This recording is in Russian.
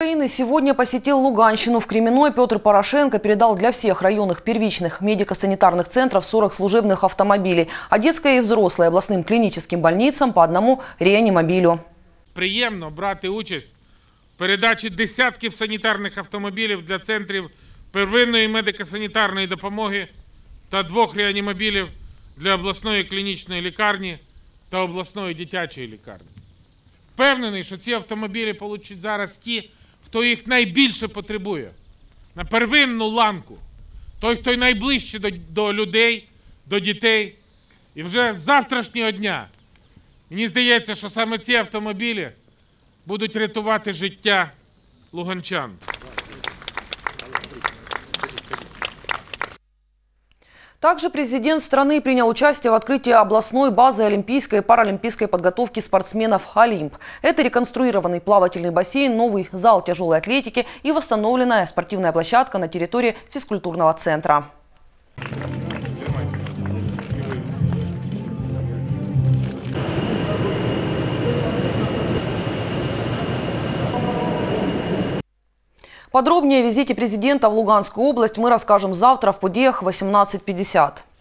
Украины сегодня посетил Луганщину. В Кременной Петр Порошенко передал для всех районных первичных медико-санитарных центров 40 служебных автомобилей, а детское и взрослое областным клиническим больницам по одному реанимобилю. приємно брати участь в передачі десятків санітарних автомобілів для центрів первинної медико-санітарної допомоги та двох реанімобілів для обласної клінічної лікарні та обласної дитячої лікарні. Впевнений, що ці автомобілі получать зараз ті, Хто їх найбільше потребує. На первинну ланку. Той, хто найближче до, до людей, до дітей. І вже з завтрашнього дня Мені здається, що саме ці автомобілі будуть рятувати життя луганчан. Также президент страны принял участие в открытии областной базы олимпийской и паралимпийской подготовки спортсменов «Олимп». Это реконструированный плавательный бассейн, новый зал тяжелой атлетики и восстановленная спортивная площадка на территории физкультурного центра. Подробнее о визите президента в Луганскую область мы расскажем завтра в подеях 18.50.